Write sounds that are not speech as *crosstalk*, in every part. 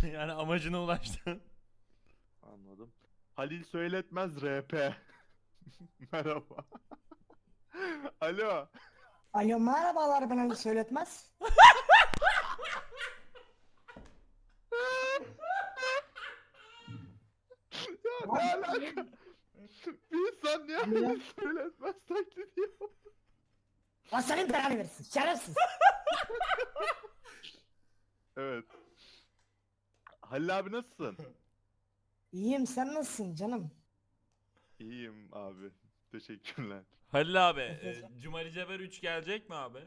*laughs* yani amacına ulaştın. Anladım. Halil söyletmez RP. *laughs* Merhaba. *laughs* Alo. Alo merhabalar ben Ali Söyletmez. Ya ne alaka? Bir insan niye Halil söyletmez taklidi yapıyor? Lan senin belanı versin şerefsiz. Evet. Halil abi nasılsın? *laughs* İyiyim sen nasılsın canım? İyiyim abi. Teşekkürler. Halil abi, e? Cumali Ceber 3 gelecek mi abi?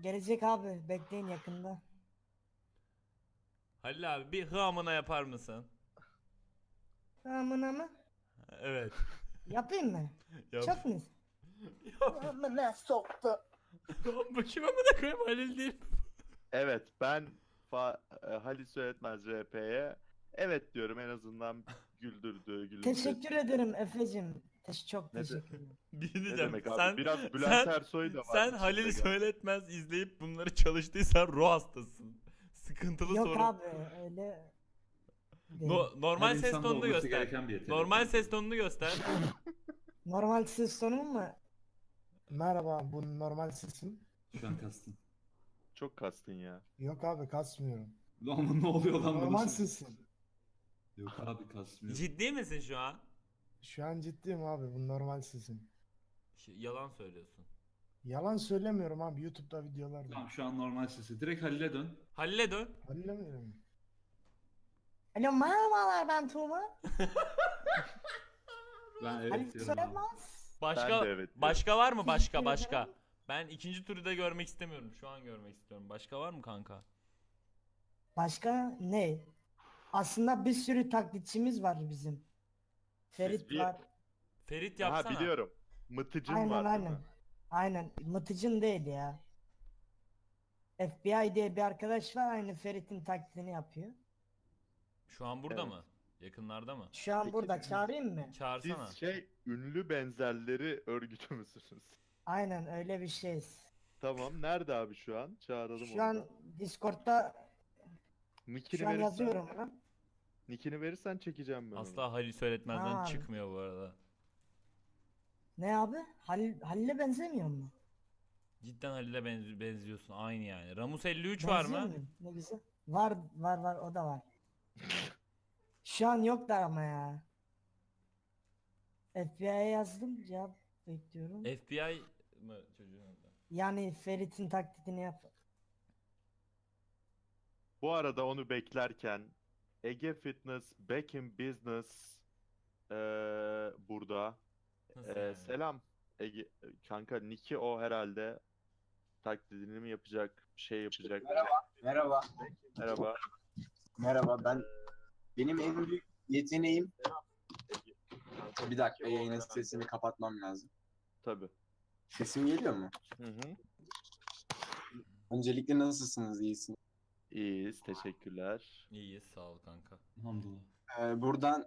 Gelecek abi bekleyin yakında. Halil abi bir hımına yapar mısın? Amına mı? Evet. *laughs* Yapayım mı? Yap. Çok mu? Amına soktu. *laughs* Bu kim amına koyayım Halil değil. Evet ben Fa e, Halil söyletmez RP'ye evet diyorum en azından güldürdü *laughs* güldürdü. Teşekkür ederim Efe'cim. Teş çok Ne de- teşekkür ederim. *laughs* Bir Ne diyeceğim. demek abi? sen, Biraz Bülent sen, Ersoy da var. sen içinde Halil galiba. söyletmez izleyip bunları çalıştıysan ruh hastasın. Sıkıntılı Yok sorun. abi öyle. *laughs* değil. No- normal Her ses insanda tonunu olması göster. gereken bir yetenek. Normal ses tonunu göster. Normal ses tonum mu? Merhaba, bu normal sesim. Şu an kastın. Çok kastın ya. Yok abi kasmıyorum. Lan ne oluyor lan Normal bana? sesim. Yok abi kasmıyor. Ciddi misin şu an? Şu an ciddiyim abi, bu normal sesim. Ş- Yalan söylüyorsun. Yalan söylemiyorum abi, YouTube'da videolar var. Tamam şu an normal sesi. Direkt Halil'e dön. Halil'e dön. Hallemiyorum. Alo merhabalar ben Tuğba. Ben evet Ali diyorum abi. Söyletmez. Başka Ben de evet başka var mı başka başka? Ben ikinci turu da görmek istemiyorum. Şu an görmek istiyorum. Başka var mı kanka? Başka ne? Aslında bir sürü taklitçimiz var bizim. Ferit bir- var. Ferit Ha yapsana. biliyorum. Mıtıcın Aynen var değil aynen. mi? Aynen. Mıtıcın değil ya. FBI diye bir arkadaş var aynı Ferit'in taklidini yapıyor. Şu an burada Evet. mı? Yakınlarda mı? Şu an Peki, burada çağırayım mı? Çağırsana. Siz şey ünlü benzerleri örgütü müsünüz? Aynen öyle bir şeyiz. Tamam. Nerede abi şu an? Çağıralım Şu onu an da. Discord'da Nickini şu an verirsen- yazıyorum ona. Nickini verirsen çekeceğim ben onu. Asla Halil söyletmezden Ha. çıkmıyor bu arada. Ne abi? Halil, Halil'e benzemiyor mu? Cidden Halil'e benzi- benziyorsun. Aynı yani. Ramus 53 var Benziyor mı? muyum? Ne güzel. Var var var o da var. *laughs* Şu an yoklar ama ya. FBI'ye yazdım cevap bekliyorum. FBI mı çocuğun adı? Yani Ferit'in taklidini yap. Bu arada onu beklerken Ege Fitness Back in Business eee, burada. Nasıl Eee, yani? selam Ege kanka Nick'i o herhalde taklidini mi yapacak, şey yapacak. Merhaba. Merhaba. Merhaba. Merhaba. Ben benim en büyük yeteneğim bir dakika yayının sesini kapatmam lazım. Tabii. Sesim geliyor mu? Hı hı. Öncelikle nasılsınız? İyisiniz. İyiyiz, teşekkürler. İyiyiz sağ ol kanka. Hamdullah. Ee, buradan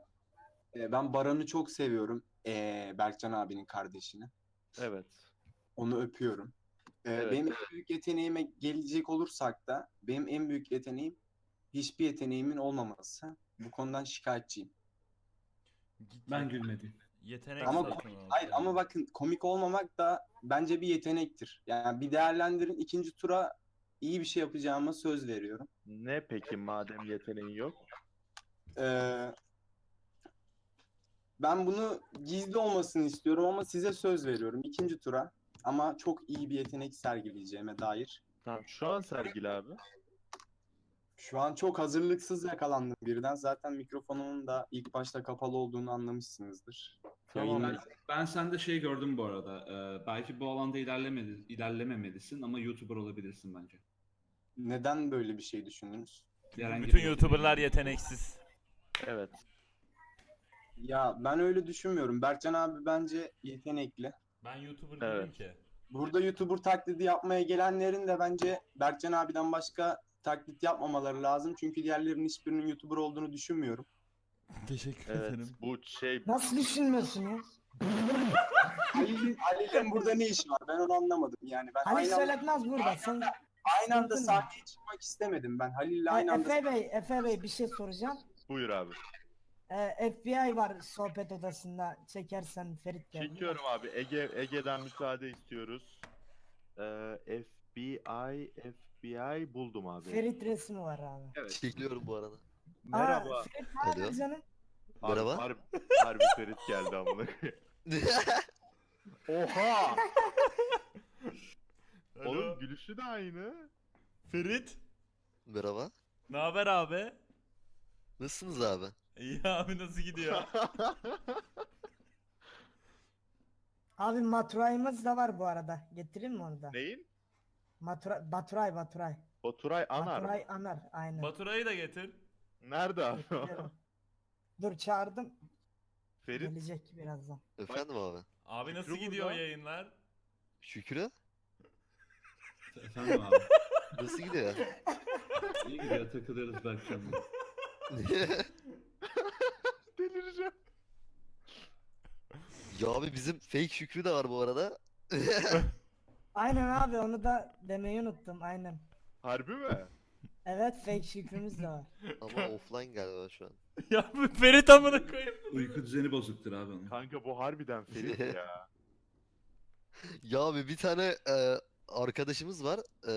e, ben Baran'ı çok seviyorum. Ee, Berkcan abinin kardeşini. Evet. Onu öpüyorum. Ee, Evet, benim en büyük yeteneğime gelecek olursak da benim en büyük yeteneğim hiçbir yeteneğimin olmaması. Bu konudan şikayetçiyim. Git Ben gülmedim. Yetenek Ama satın komik, hayır ama bakın komik olmamak da bence bir yetenektir. Yani bir değerlendirin ikinci tura iyi bir şey yapacağıma söz veriyorum. Ne peki madem yeteneğin yok? Ee, ben bunu gizli olmasını istiyorum ama size söz veriyorum ikinci tura. Ama çok iyi bir yetenek sergileyeceğime dair. Tamam, şu an sergili abi. Şu an çok hazırlıksız yakalandım birden. Zaten mikrofonumun da ilk başta kapalı olduğunu anlamışsınızdır. Tamam. Ben, ben sende şey gördüm bu arada. Ee, belki bu alanda ilerlemedi, ilerlememelisin ama YouTuber olabilirsin bence. Neden böyle bir şey düşündünüz? Herhangi Bütün bir YouTuber'lar yeteneğin- yeteneksiz. Evet. Ya ben öyle düşünmüyorum. Berkcan abi bence yetenekli. Ben YouTuber Evet. değilim ki. Burada YouTuber taklidi yapmaya gelenlerin de bence Berkcan abiden başka taklit yapmamaları lazım. Çünkü diğerlerinin hiçbirinin YouTuber olduğunu düşünmüyorum. Teşekkür Evet. ederim. Bu şey Nasıl düşünmüyorsun ya? Halil'in Halil'in burada ne işi var? Ben onu anlamadım yani. Ben Halil aynı anda- söyletmez burada. Sen Aynı anda mı? sahneye çıkmak istemedim ben. Halil'le E, aynı anda Efe Bey, Efe Bey bir şey soracağım. Buyur abi. E, FBI var sohbet odasında. Çekersen Ferit geldi. Çekiyorum abi. Ege Ege'den müsaade istiyoruz. Ee, FBI FBI buldum abi. Ferit resmi var abi. Evet. Çekiliyorum bu arada. Merhaba. Aa, Ferit ne haber Alo. canım? Abi, Merhaba. Harbi, harbi Ferit geldi amına koyayım. *laughs* Oha! Alo. Oğlum gülüşü de aynı. Ferit. Merhaba. Ne haber abi? Nasılsınız abi? İyi abi nasıl gidiyor? *laughs* Abi maturayımız da var bu arada. Getireyim mi onu da? Neyin? Matura, Baturay Baturay. Baturay Anar. Baturay Anar aynen. Baturay'ı da getir. Nerede abi o? Getiriyorum. Dur çağırdım. Ferit Gelecek birazdan. Efendim abi. Abi nasıl Şükrü gidiyor burada. yayınlar? Şükrü. Efendim abi. *laughs* Nasıl gidiyor? İyi gidiyor takılıyoruz Berkcan'la. *laughs* delireceğim. ya abi bizim fake Şükrü de var bu arada. *laughs* Aynen abi onu da demeyi unuttum aynen. Harbi mi? Evet fake şükrümüz de var. *laughs* Ama offline galiba şu an. *laughs* ya bu Ferit amına koyayım. Uyku düzeni bozuktur abi onun. Kanka bu harbiden Ferit ya. *laughs* Ya abi bir tane e, arkadaşımız var. E,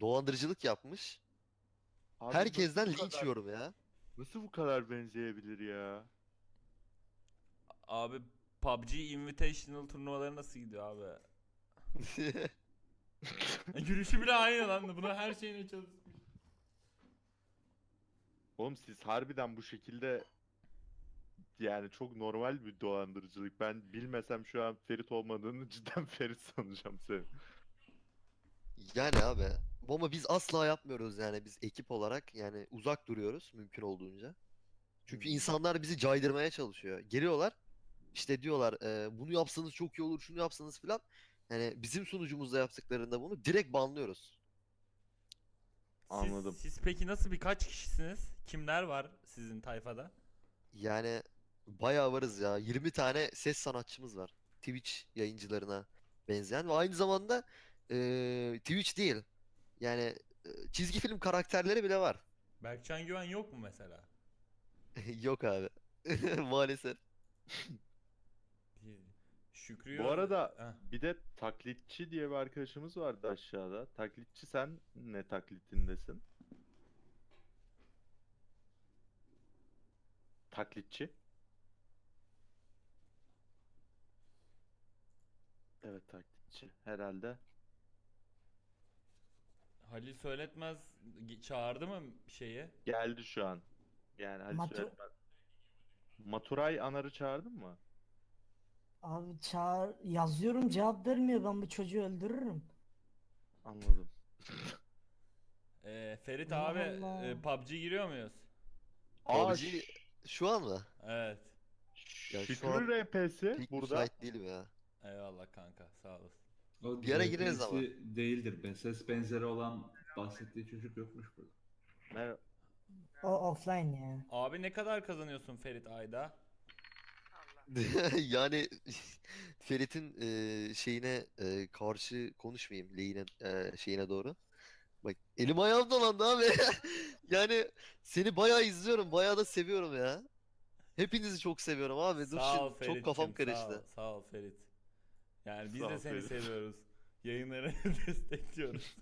dolandırıcılık yapmış. Abi Herkesten nasıl bu linç kadar- yiyorum ya. Nasıl bu kadar benzeyebilir ya? Abi PUBG Invitational turnuvaları nasıl gidiyor abi? *laughs* Gülüşü bile aynı lan. Buna her şeyine çalışmış. Oğlum siz harbiden bu şekilde yani çok normal bir dolandırıcılık. Ben bilmesem şu an Ferit olmadığını *laughs* cidden Ferit sanacağım seni. yani abi. Ama biz asla yapmıyoruz yani biz ekip olarak yani uzak duruyoruz mümkün olduğunca. Çünkü insanlar bizi caydırmaya çalışıyor. Geliyorlar işte diyorlar "E, bunu yapsanız çok iyi olur şunu yapsanız filan. Yani bizim sunucumuzda yaptıklarında bunu direkt banlıyoruz. Siz, Anladım. Siz peki nasıl birkaç kişisiniz? Kimler var sizin tayfada? Yani bayağı varız ya. 20 tane ses sanatçımız var. Twitch yayıncılarına benzeyen ve aynı zamanda eee, Twitch değil. Yani e, çizgi film karakterleri bile var. Berkcan Güven yok mu mesela? *laughs* Yok abi. *laughs* Maalesef. Şükrü Bu arada Heh. bir de taklitçi diye bir arkadaşımız vardı aşağıda. Taklitçi sen ne taklitindesin? Taklitçi. Evet taklitçi herhalde. Halil Söyletmez gi- çağırdı mı şeyi? Geldi şu an. Yani hadi Matu- söyletmez. Maturay Anar'ı çağırdın mı? Abi çağır yazıyorum cevap vermiyor ben bu çocuğu öldürürüm. Anladım. *laughs* Ee, Ferit Allah abi Allah. e, PUBG giriyor muyuz? Aa, PUBG Ş- şu an mı? Evet. Ya şu Şükrü RP'si Pek burada. müsait değilim ya. Eyvallah kanka sağ olasın. O Bir ara gireriz ama. Değildir be. Ses benzeri olan bahsettiği çocuk yokmuş burada. Mer- O offline ya. Abi ne kadar kazanıyorsun Ferit ayda? *laughs* Yani Ferit'in e, şeyine e, karşı konuşmayayım lehine e, şeyine doğru. Bak elim ayağım dolandı abi. *laughs* Yani seni bayağı izliyorum, bayağı da seviyorum ya. Hepinizi çok seviyorum abi. Dur Sağ ol şimdi çok Ferit'cim, kafam Sağ ol, karıştı. sağ ol Ferit. Yani biz Sağ de ol seni Ferit. seviyoruz. Yayınları *laughs* destekliyoruz.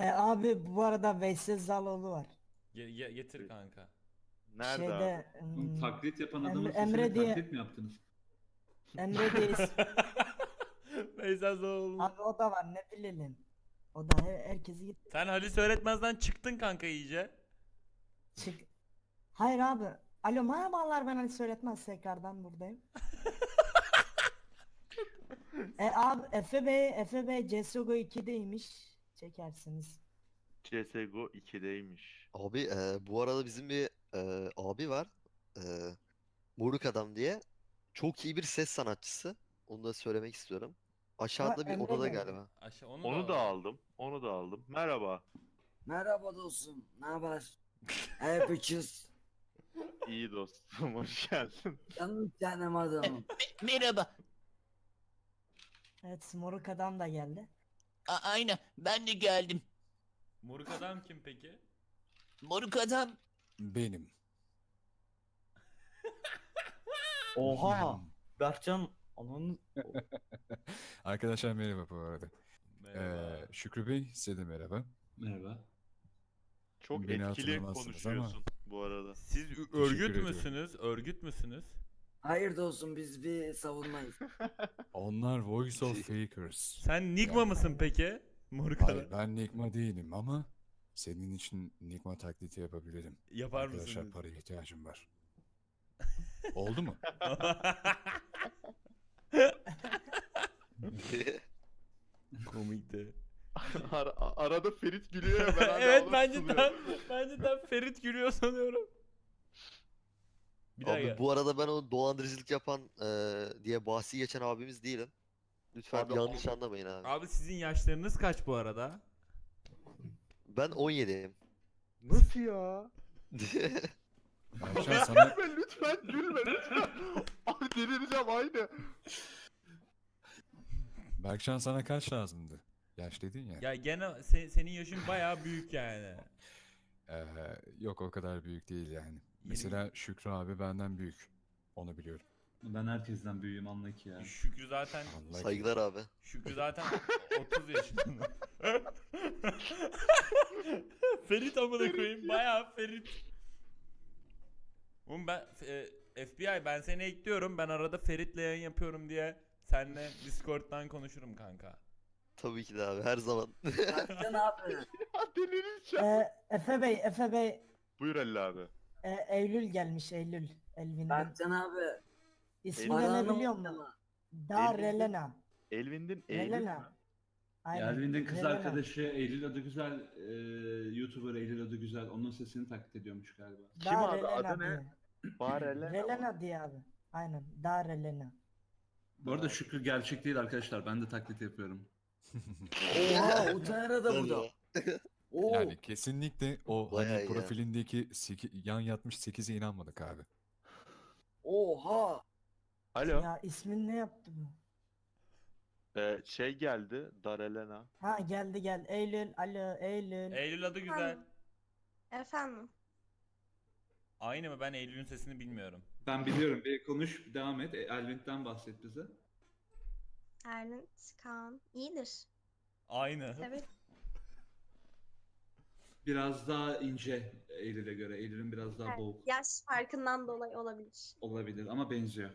E abi bu arada Veysel Zaloğlu var. Ge- ge- getir kanka. Nerede abi? Şeyde Oğlum, hmm, taklit yapan Emre- adamın Emre sesini diye- taklit mi yaptınız? Emre diye is- *laughs* Veysel Zoğlu. Abi o da var ne bilelim. O da he- herkesi git Sen Halis öğretmezden çıktın kanka iyice. çık. Hayır abi. Alo merhabalar ben Ali Söyletmez tekrardan buradayım. *laughs* e abi Efe Bey, Efe Bey CSGO 2'deymiş. Çekersiniz. CSGO 2'deymiş. Abi e, bu arada bizim bir e, abi var. E, Moruk Adam diye. Çok iyi bir ses sanatçısı. Onu da söylemek istiyorum. Aşağıda bir Emre odada geldi. galiba. Aşağı onu, Onu da al. aldım. Onu da aldım. Merhaba. Merhaba dostum, ne haber? Hepiniz İyi dostum. *laughs* Hoş geldin. canım canım adamım. Evet Moruk adam da geldi. A- aynen ben de geldim. Moruk adam kim peki? Moruk adam. Benim. *laughs* Oha. Berkcan onun *laughs* Arkadaşlar merhaba bu arada. Merhaba. Ee, Şükrü Bey size de merhaba. Merhaba. Çok Beni etkili hatırlamazsınız konuşuyorsun bu arada. Siz ü- örgüt ediyorum. müsünüz? Örgüt müsünüz? hayır dostum biz bir savunmayız. *laughs* Onlar Voice of Fakers. Sen Nigma Yani- mısın peki? Moruk adam. Hayır ben Nigma değilim ama senin için Nigma taklidi yapabilirim. Yapar Arkadaşlar mısınız? paraya ihtiyacım var. *laughs* Oldu mu? *laughs* Komikti. Ara- arada Ferit gülüyor ya ben hala evet bence tutuyorum. tam, bence tam Ferit gülüyor sanıyorum. Bir daha Abi gel. bu arada ben o dolandırıcılık yapan eee, diye bahsi geçen abimiz değilim. Lütfen Abi, yanlış abi- anlamayın abi. Abi sizin yaşlarınız kaç bu arada? Ben 17'yim. Nasıl ya? Berkcan sana, Gülme lütfen gülme lütfen. *laughs* Abi delireceğim aynı. Berkcan sana kaç lazımdı? Yaş dedin ya. Ya gene se- senin yaşın bayağı büyük yani. Ee, yok o kadar büyük değil yani. Mesela Şükrü abi benden büyük. Onu biliyorum. Ben herkesten büyüğüm anla ki ya. Şükrü zaten Saygılar abi. Şükrü zaten 30 yaşında. *laughs* Ferit amına koyayım bayağı Ferit. Oğlum ben e, FBI ben seni ekliyorum. Ben arada Ferit'le yayın yapıyorum diye senle Discord'dan konuşurum kanka. Tabii ki de abi her zaman. *laughs* Berkcan abi. Ya delireceğim. Ee, Efe Bey, Efe Bey, Buyur Ali abi. e, Eylül gelmiş Eylül. Elvin'den. Berkcan abi. İsmi ne biliyor musun? unutma. Da Elvin- Relena. Elvin'in Eylül mü? Relena. Aynen. Elvin'in kız Relena. arkadaşı Eylül adı güzel, e, YouTuber Eylül adı güzel. Onun sesini taklit ediyormuş galiba. Da Kim abi? Relena Adı ne? diye. Barele. Relena diye abi. Aynen. Da Relena. Bu arada Şükrü gerçek değil arkadaşlar. Ben de taklit yapıyorum. Oha Utara da burada. Oo. Yani kesinlikle o Bayağı hani ya. profilindeki seki- yan yatmış 8'e inanmadık abi. Oha. Alo. Ya ismin ne yaptı bu? Ee, şey geldi. Darelena. Ha geldi geldi. Eylül. Alo Eylül. Eylül adı güzel. Efendim. Aynı mı? Ben Eylül'ün sesini bilmiyorum. Ben biliyorum. Bir konuş, devam et. E, Elvin'den bahset bize. Erlin Kaan. İyidir. Aynı. Evet. Biraz daha ince Eylül'e göre. Eylül'ün biraz daha Evet, boğuk Yaş farkından dolayı olabilir. olabilir ama benziyor.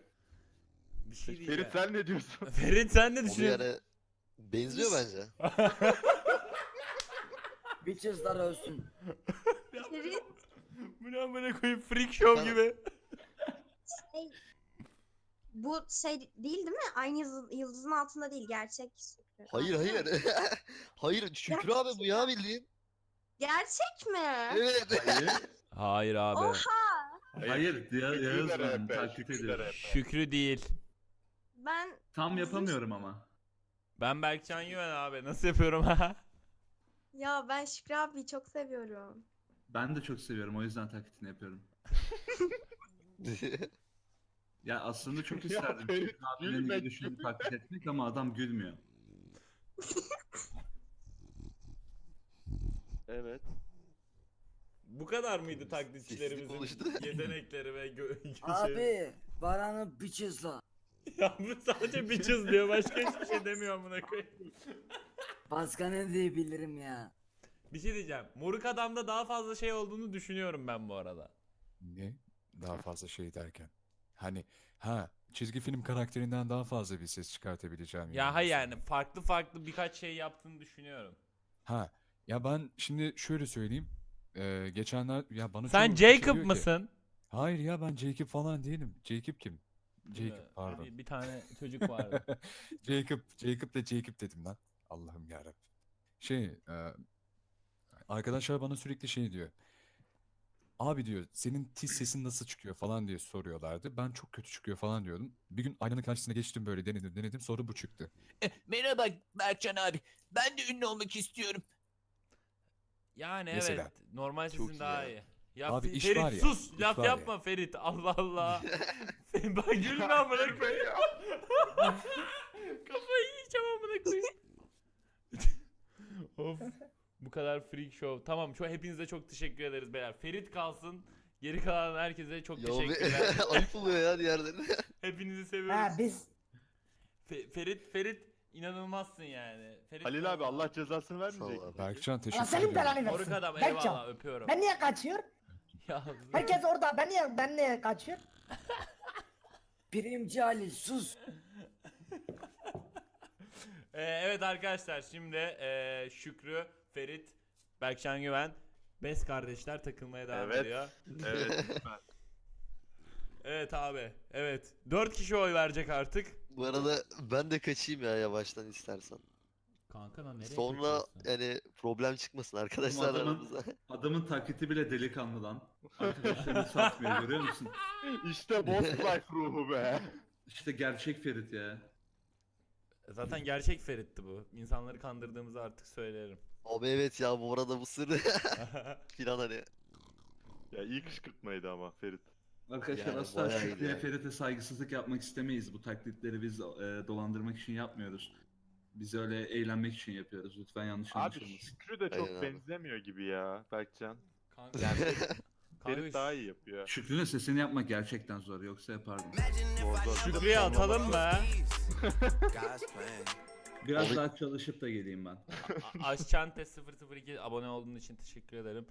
Bir şey diyeceğim. Ferit sen ne diyorsun? *laughs* Ferit sen ne Onu düşünüyorsun? yani benziyor bence. *laughs* Bitches'lar ölsün. *laughs* Ferit Bu ne amına koyayım freak show gibi. şey, bu şey değil değil mi? Aynı yıldız- yıldızın altında değil. Gerçek. Şükrü. Hayır hayır. hayır Şükrü abi bu ya bildiğin. Gerçek mi? Evet. Hayır. Hayır abi. Oha! Hayır. Ya, Şükrü de taklit Şükrü de. Şükrü değil. Tam yapamıyorum ama. Ben Berkcan Güven abi. Nasıl yapıyorum ha? *laughs* ya ben Şükrü abiyi çok seviyorum. Ben de çok seviyorum. O yüzden taklitini yapıyorum. *laughs* Ya aslında çok isterdim Ferit, Şükrü abinin gülme, gülüşünü gülme. taklit etmek ama adam gülmüyor. *laughs* Evet. Bu kadar mıydı taklitçilerimizin konuştu. yetenekleri ve gö- şey? Abi. Baran'ı bitches'la. *laughs* Ya bu sadece bitches diyor. Başka hiçbir şey demiyor amına koyayım. Başka ne diyebilirim ya. Bir şey diyeceğim. Moruk adamda daha fazla şey olduğunu düşünüyorum ben bu arada. Ne? Daha fazla şey derken. Hani ha çizgi film karakterinden daha fazla bir ses çıkartabileceğim. Ya hayır yani farklı farklı birkaç şey yaptığını düşünüyorum. Ha ya ben şimdi şöyle söyleyeyim. Ee, geçenler ya bana Sen çoğu kişi Jacob diyor ki- mısın? Hayır ya ben Jacob falan değilim. Jacob kim? Jacob pardon. Bir, bir tane çocuk vardı. *laughs* Jacob, Jacob da Jacob dedim lan. Allah'ım yarabbim. Şey, e, arkadaşlar bana sürekli şey diyor. Abi diyor, senin tiz sesin nasıl çıkıyor falan diye soruyorlardı. Ben çok kötü çıkıyor falan diyordum. Bir gün aynanın karşısına geçtim böyle denedim denedim sonra bu çıktı. E, merhaba Berkcan abi. Ben de ünlü olmak istiyorum. Yani Mesela. evet. Normal Çok sesin iyi daha ya. iyi. Ya Abi iş Ferit var ya, sus. iş Laf var ya. yapma Ferit. Allah Allah. *laughs* Bak gülme amına koyayım. *laughs* Kafayı yiyeceğim amına koyayım. *laughs* kadar freak show. Tamam şu hepinize çok teşekkür ederiz beyler. Ferit kalsın. Geri kalan herkese çok Ya be- teşekkürler. ayıp oluyor ya diğerlerine. Hepinizi Ha seviyoruz. biz Fe- Ferit Ferit inanılmazsın yani. Ferit Halil abi Allah cezasını Sağ vermeyecek. ol mi? abi. Berkcan teşekkür senin ederim. belanı Moruk versin. adam Berkcan. eyvallah öpüyorum. Ben niye kaçıyor? Ya, Herkes orada. Ben niye ben niye kaçıyor? Birimci Ali sus. *laughs* Ee, evet arkadaşlar şimdi ee, Şükrü, Ferit, Berkcan Güven, Bes kardeşler takılmaya devam Evet. ediyor. *laughs* Evet. süper. Evet abi. Evet. 4 kişi oy verecek artık. Bu arada ben de kaçayım ya yavaştan istersen. Kanka lan nereye Sonra yani problem çıkmasın arkadaşlar adamın- aramızda. *laughs* Adamın taklidi bile delikanlı lan. Arkadaşlarını satmıyor görüyor musun? işte boss life ruhu be. İşte gerçek Ferit ya. Zaten gerçek Ferit'ti bu. İnsanları kandırdığımızı artık söylerim. Abi evet ya bu arada bu sır *laughs* filan hani. Ya iyi kışkırtmaydı ama Ferit. Arkadaşlar Yani asla bayağı iyi Şükrü'ye yani. Ferit'e saygısızlık yapmak istemeyiz. Bu taklitleri biz e, dolandırmak için yapmıyoruz. Biz öyle eğlenmek için yapıyoruz. Lütfen yanlış Abi anlaşılmasın. Şükrü de çok Aynen abi. benzemiyor gibi ya Berkcan. Kanka, Ferit daha iyi yapıyor. Şükrü'nün sesini yapmak gerçekten zor. Yoksa yapardım. Şükrü'ye atalım mı? *laughs* Biraz Abi- daha çalışıp da geleyim ben. Aşçante 002 abone olduğun için teşekkür ederim.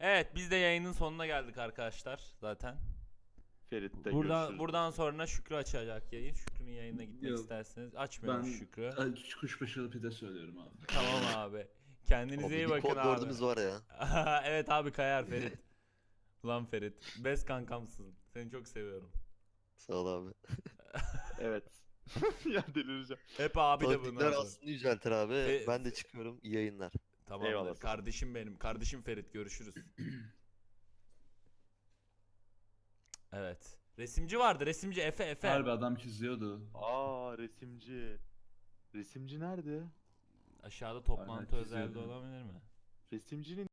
Evet biz de yayının sonuna geldik arkadaşlar zaten. Ferit'te Buradan görüşürüz. buradan sonra Şükrü açacak yayın. Şükrü'nün yayınına gitmek Yok. isterseniz açmıyorum Ben Şükrü. e, kuşbaşılı pide söylüyorum abi. Tamam abi. Kendinize Abi iyi bir bakın abi. gördüğümüz var ya. *laughs* evet abi kayar Ferit. Ulan Ferit. Best kankamsın. Seni çok seviyorum. Sağ ol abi. *laughs* Evet. *laughs* ya delireceğim. Hep abi de Taktikler bunlar. aslında yüceltir abi. Fe- Ben de çıkıyorum. İyi yayınlar. Tamamdır. Eyvallah. Kardeşim benim. Kardeşim Ferit. Görüşürüz. *clears throat* evet. Resimci vardı. Resimci Efe Efe. Harbi adam çiziyordu. Aa resimci. Resimci nerede? Aşağıda toplantı Aynen, özelde olabilir mi? Resimcinin